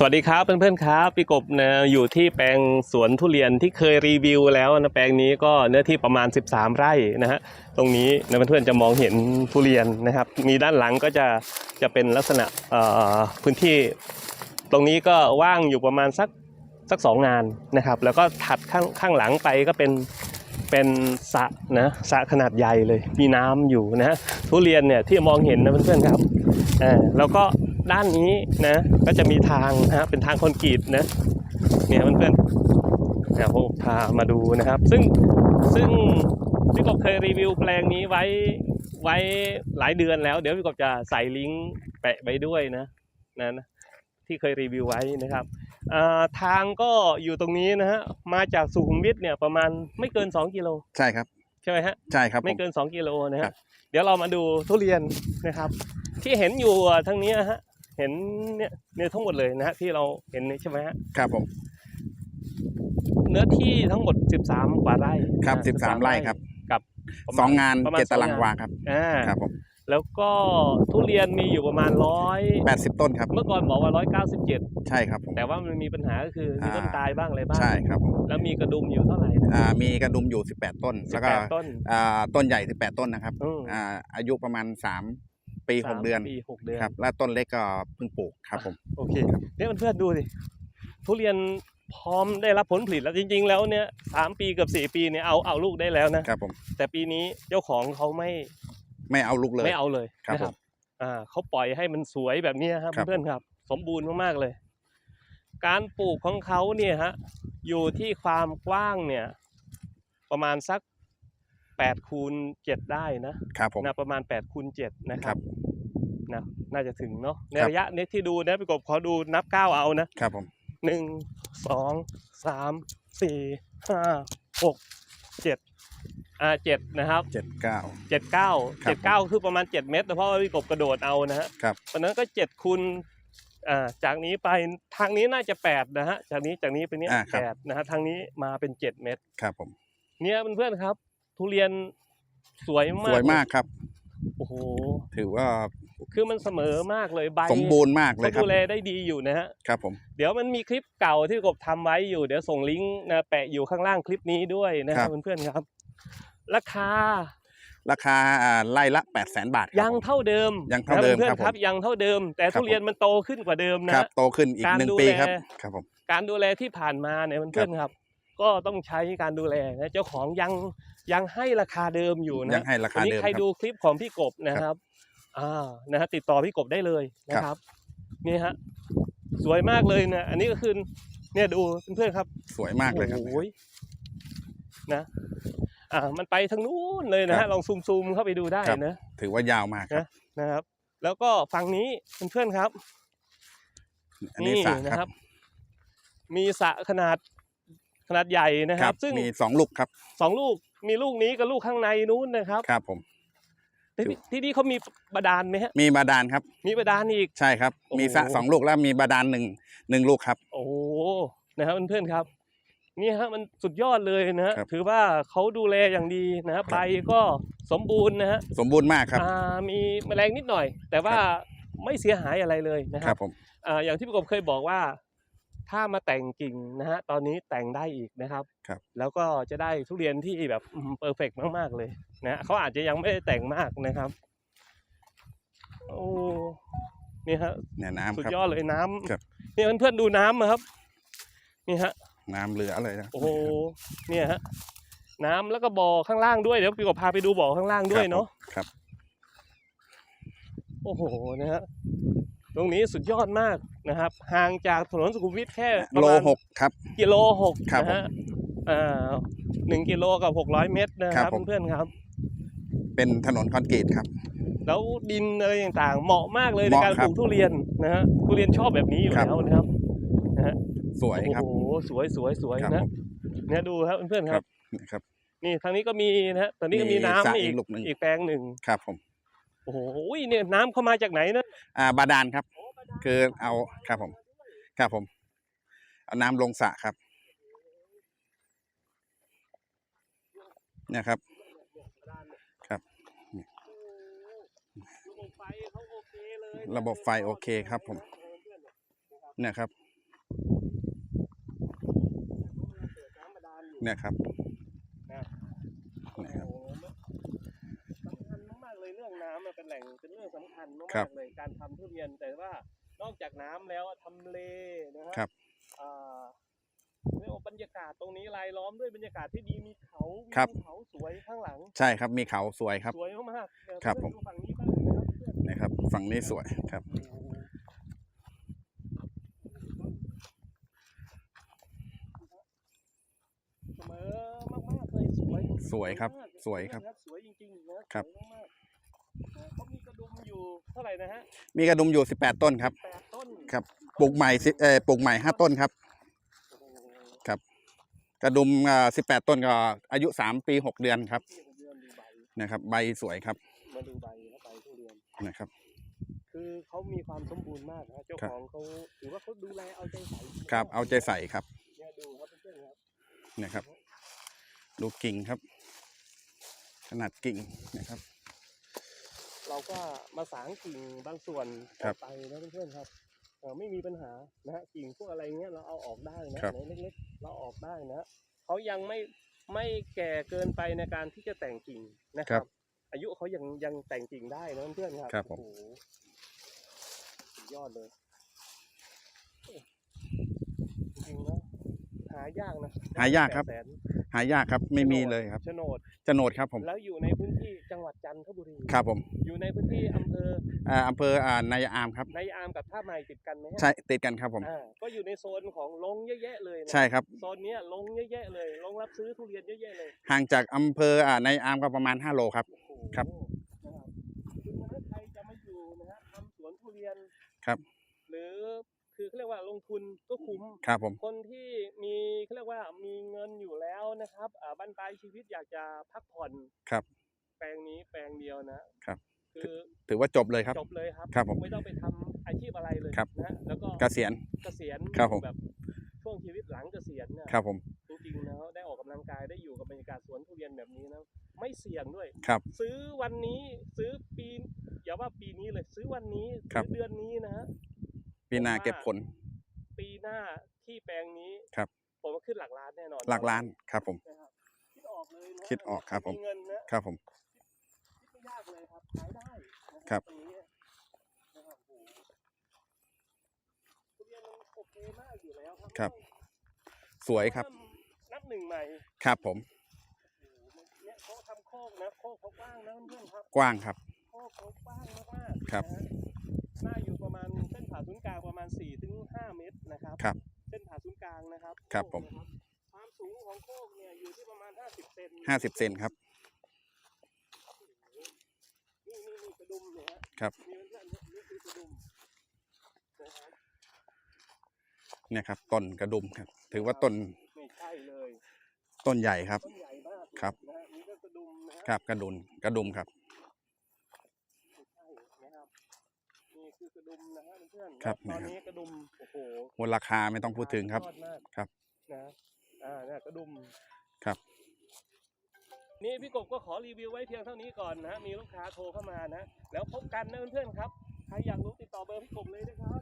สวัสดีครับเพื่อนๆครับพี่กบนะอยู่ที่แปลงสวนทุเรียนที่เคยรีวิวแล้วนะแปลงนี้ก็เนื้อที่ประมาณ 13 ไร่นะฮะตรงนี้นะเพื่อนๆจะมองเห็นทุเรียนนะครับ มีด้านหลังก็จะจะเป็นลักษณะเอ่อพื้นที่ ตรงนี้ก็ว่างอยู่ประมาณสักสักสองงานนะครับ แล้วก็ถัดข้างข้างหลังไปก็เป็นเป็นสระนะสระขนาดใหญ่เลย มีน้ำอยู่นะฮะทุเรียนเนี่ยที่มองเห็นนะเพื่อนๆครับเออแล้วก็ ด้านนี้นะ ก็จะมีทางนะฮะเป็นทางคอนกรีตนะเนี่ยเพื่อนๆเนี่ยผมพามาดูนะครับ ซึ่งซึ่งพี่กบเคยรีวิวแปลงนี้ไว้ไว้หลายเดือนแล้ว เดี๋ยวพี่กบจะใส่ลิงก์แปะไว้ด้วยนะนะนะที่เคยรีวิวไว้นะครับอ่าทางก็อยู่ตรงนี้นะฮะมาจากสุขุมวิทเนี่ยประมาณไม่เกิน 2 กิโลใช่ครับใช่ไหมฮะใช่ครับไม่ผมเกิน 2 กิโลนะครัฮะบเดี๋ยวเรามาดูทุเรียนนะครับ ที่เห็นอยู่อะทางนี้ฮะ เห็นเนี่ยเนี่ยทั้งหมดเลยนะฮะที่เราเห็นนี่ใช่ไหมฮะครับผมเนื้อที่ทั้งหมด 13 กว่าไร่ครับนะสิบสามไร่ครับกับประมณสองงานประมาณเจ็ดตารางสองวาครับอ่าครับผมแล้วก็ทุเรียนมีอยู่ประมาณร้อยแปดสิบต้นครับ เมื่อก่อนบอกว่า197ใช่ครับผมแต่ว่ามันมีปัญหาก็คือมีอ่าต้นตายบ้างอะไรบ้างใช่ครับผมแล้วมีกระดุมอยู่เท่าไหร่นะอ่ามีกระดุมอยู่สิบแปดต้นสิแล้บวก็แปดต้นอ่าต้นใหญ่สิบแปดต้นนะครับอืมอ่าอายุประมาณสาม ปีหสากมเดือนปีหกเดือนครับ และต้นเล็กก็เพิ่งปลูกครับผมโอเคเนี่ยเพื่อนๆดูสิทุเรียนพร้อมได้รับผลผลิตแล้วจริง ๆ แล้วเนี่ยสามปีเกับสี่ปีเนี่ยเอาเอาลูกได้แล้วนะครับผมแต่ปีนี้เจ้าของเขาไม่ไม่เอาลูกเลยไม่เอาเลยครับนะผมอ่าเขาปล่อยให้มันสวยแบบเนี้ยครับครับเพื่อนๆครับ สมบูรณ์มากๆเลย การปลูกของเขาเนี่ยฮะอยู่ที่ความกว้างเนี่ย ประมาณสัก แปดคูณเจ็ดได้นะครับผมนะประมาณ8คูณ7นะคครัรับบนะน่าจะถึงเนาะในครับระยะนี้ที่ดูนะพี่กบขอดูนับก้าวเอานะครับผมหนึ่งสองสามสี่ห้าหกเจ็ดอ่าเจ็ดนะครับเจ็ดเก้าเจ็ดเก้าครับเจ็ดเก้าคือประมาณเจ็ดเมตรนะเพราะว่าพี่กบกระโดดเอานะฮะครับตอนนั้นก็เจ็ดคูณอ่าจากนี้ไปทางนี้น่าจะแปดนะฮะจากนี้จากนี้ไปเนี้ยอ่าครับแปดนะฮะทางนี้มาเป็นเจ็ดเมตรครับผมเนี่ยเพื่อนๆครับ ทุเรียนสวยมากสวยมากครับ โอ้โหถือว่าคือมันเสมอมากเลยใบสมบูรณ์มากเลเขายครัดูบแลได้ดีอยู่นะฮะครับผมเดี๋ยวมันมีคลิปเก่าที่กบทำไว้อยู่เดี๋ยวส่งลิงก์นะแปะอยู่ข้างล่างคลิปนี้ด้วยนะครับเพื่อนๆครับ ราคา ราคาอ่าไร่ละแปดแสนบาทครับยังผมเท่าเดิมยังเท่าเดิมนะเพื่อนครับๆครับผมยังเท่าเดิม แต่ครับทุเรียนมันโตขึ้นกว่าเดิมนะครับโตขึ้นอีกการหนึ่งดูปีแลครับครับผมการดูแลที่ผ่านมาเนี่ยเพื่อนๆครับ ก็ต้องใช้การดูแลนะเจ้าของยังยังให้ราคาเดิมอยู่นะยังให้ราคาวันนี้เดิมใครครับดูคลิปของพี่กบนะครับอ่านะฮะติดต่อพี่กบได้เลยนะครับนี่ฮะสวยมากเลยนะอันนี้ก็คือเนี่ยดูเพื่อนๆครับ สวยมากเลยครับโอ้ยนะอ่ามันไปทางนู้นเลยนะครัฮะบลองซูมซูมๆเข้าไปดูได้ครับนะถือว่ายาวมากครับนะครับ แล้วก็ฝั่งนี้เพื่อนๆครับอันนี้นี่สระนะคครัรับบมีสระขนาด ขนาดใหญ่นะคครัรับ บซึ่งมีสองลูกครับสองลูกมีลูกนี้กับลูกข้างในนู้นนะครับครับผมที่นี่ที่นี่เขามีบาดาลไหมฮะมีบาดาลครับ มีบาดาลอีก ใช่ครับ โอ้โห มีสระสองลูกแล้วมีบาดาลหนึ่งหนึ่งลูกครับ โอ้โหนะครับเพื่อนๆครับ นี่ฮะมันสุดยอดเลยนะฮะครับถือว่าเขาดูแลอย่างดีนะครับ ใบก็สมบูรณ์นะฮะสมบูรณ์มากครับ อ่ามีแมลงนิดหน่อย แต่ว่าไม่เสียหายอะไรเลยนะคครัรับบผม อ่าอย่างที่พี่กบเคยบอกว่า ถ้ามาแต่งกิ่งนะฮะตอนนี้แต่งได้อีกนะครับ ครับ แล้วก็จะได้ทุเรียนที่แบบเพอร์เฟกมากๆเลยนะฮะเขาอาจจะยังไม่ได้แต่งมากนะครับโอ้นี่ฮะเนี่ยน้ำสุดครับยอดเลยน้ำครับเนี่ยเพื่อนๆดูน้ำอะครับ นี่ฮะ น้ำเหลือเลยนะโอ้โหเนี่ยฮะน้ำแล้วก็บ่อข้างล่างด้วยเดี๋ยวพี่กบพาไปดูบ่อข้างล่างด้วยเนาะครับ โอ้โหนะฮะ ตรงนี้สุดยอดมากนะครับ ห่างจากถนนสุขุมวิทแค่ประโลมาณหกครับ กิโลหกครับนะฮะอ่าหนึ่งกิโลกับหกร้อยเมตรนะคครัรับบผม เพื่อนๆครับ เป็นถนนคอนกรีตครับ แล้วดินอะไรต่างๆ เหมาะมากเลยในเหมาะการครัปบลูกทุเรียนนะฮะทุเรียนชอบแบบนี้อยู่ครับแล้วนะครับสวยครับ โอ้โหสวยสวยสวยครับนะผม เนี่ยดูครับเพื่อนๆครับนี่ครับ นี่ทางนี้ก็มีนะฮะตอนนี้ก็มีมีน้ำสระอีอีกกลูกหนึ่ง อีกแปลงหนึ่งครับผมโโอ้โหเนี่ยน้ำเข้ามาจากไหนนะอ่าบาดาลครับ คือเอาครับผมครับผม เอาน้ำลงสระครับเนี่ยครับครับระบบไฟโอเคครับผมเนี่ยครับเนี่ยครับ งเป็นเรื่องสำคัญมาครับกๆเลยการทำทุเรียนแต่ว่านอกจากน้ำแล้วทำเลนะฮะครับอ่าเรียกว่าบรรยากาศตรงนี้รายล้อมด้วยบรรยากาศที่ดีมีเขาวิครับวเขาสวยข้างหลัง ใช่ครับมีเขาสวยครับ สวยมากๆเดี๋ยวครับเพื่อนผมดูฝั่งนี้บ้างนะครับเพื่อนนะครับฝั่งนี้สวยครับโอ้โหเสมอมากๆเลยสวยสวยครับมากสวยครับ สวยจริงๆนะครับ อยู่เท่าไหร่นะฮะมีกระดุมอยู่ 18 ต้นครับ แปดต้นครับ ปลูกใหม่สิเอ่อปลูกใหม่ 5 ต้นครับโอ้โหกระดุมอ่า18 ต้นก็อายุ 3 ปี 6 เดือนครับ ที่ผมเดือนดูใบนะครับ ใบสวยครับ มาดูใบแล้วใบทุเรียน นะครับ คือเขามีความสมบูรณ์มากนะเจ้าครับของเขาถือว่าเขาดูแลเอาใจใส่ครับ เอาใจใส่ครับ เนี่ยดูครับเพื่อนๆครับนะครับ ดูกิ่งครับ ขนาดกิ่งนะครับเรา ก็มาสางกิ่งบางส่วนครับออกไปนะเพื่อนๆครับเอ่อไม่มีปัญหานะฮะกิ่งพวกอะไรเงี้ยเราเอาออกได้นะครับไหนเล็กๆเราเอาออกได้นะเขายังไม่ไม่แก่เกินไปในการที่จะแต่งกิ่งนะคครัรับบอายุเขายังยังแต่งกิ่งได้นะเพื่อนๆครับครับผมโอ้โหสุดยอดเลยจริงๆนะหายากนะหายากครับแปดแสน หายากครับไม่มีเลยครับโฉนดโฉนดครับผมแล้วอยู่ในพื้นที่จังหวัดจันทบุรีครับผม อยู่ในพื้นที่อำเภออ่าอำเภออ่านายอามครับในอามกับท่าใหม่ติดกันไหมฮะใช่ติดกันครับผมอ่าก็อยู่ในโซนของลงเยอะแยะเลยนะใช่ครับโซนเนี้ยลงเยอะแยะเลยลงรับซื้อทุเรียนเยอะแยะเลย ห่างจากอำเภออ่านายอามก็ประมาณ 5 โลครับโอ้โหครับนะครับคือมนุษย์ไทยจะมาอยู่นะฮะทำสวนทุเรียนครับ หรือ คือเขาเรียกว่าลงทุนก็คุ้ม ครับผม คนที่มีเขาเรียกว่ามีเงินอยู่แล้วนะครับอ่าบั้นปลายชีวิตอยากจะพักผ่อนครับ แปลงนี้แปลงเดียวนะครับ คือถือว่าจบเลยครับ จบเลยครับ ครับผม ไม่ต้องไปทำอาชีพอะไรเลยครับ นะฮะแล้วก็เกษียณ เกษียณครับผม แบบช่วงชีวิตหลังเกษียณเนี่ยครับผม จริงๆนะได้ออกกำลังกายได้อยู่กับบรรยากาศสวนทุเรียนแบบนี้นะไม่เสี่ยงด้วย ครับ ซื้อวันนี้ซื้อปีอย่าว่าปีนี้เลย ซื้อวันนี้ครับ ซื้อเดือนนี้นะฮะ ปีหน้าผมว่าเก็บผล ปีหน้าที่แปลงนี้ครับ ผมว่าขึ้นหลักล้านแน่นอนหลักล้านครับผม นะครับคิดออกเลยนะคิดออกครับผม เงินนะครับผม คิดไม่ยากเลยครับขายได้นะครับตรงนี้นะครับโอ้โหทุเรียนมันโอเคมากอยู่แล้วครับครับ สวยครับ นับหนึ่งใหม่ครับผมโอ้โหเนี่ยเขาทำโคกนะโคกเขากว้างนะเพื่อนๆครับ กว้างครับ โคกเขากว้างมากๆครับ นะฮะ หน้าอยู่ประมาณเส้นผ่าศูนย์กลางประมาณ4ถึง5เมตรนะครับ ครับ เส้นผ่าศูนย์กลางนะครับครับโคกผมนะครับความสูงของโคกเนี่ยอยู่ที่ประมาณ 50 เซน50เซนครับ นี่นี่นี่กระดุมเนี่ยฮะครับ มีเพื่อนๆนี่คือกระดุมนะครับเนี่ยครับต้นกระดุมครับ ถือว่าต้นไม่ใช่เลยต้นใหญ่ครับ ต้นใหญ่มากเลยครับ นะฮะนี่ก็กระดุมนะฮะ ครับกระดุนกระดุมครับ ไม่ใช่นะครับนี่คือกระดุมนะฮะเพื่อนๆ ครับตอนนะครับนี้กระดุมโอ้โหมูลราคาไม่ต้องพูดถึงครับ ยอดมากครับ นะอ่าเนี่ยกระดุม ครับ นี่พี่กบก็ขอรีวิวไว้เพียงเท่านี้ก่อนนะ มีลูกค้าโทรเข้ามานะ แล้วพบกันนะเพื่อนๆครับ ใครอยากรู้ติดต่อเบอร์พี่กบเลยนะครับ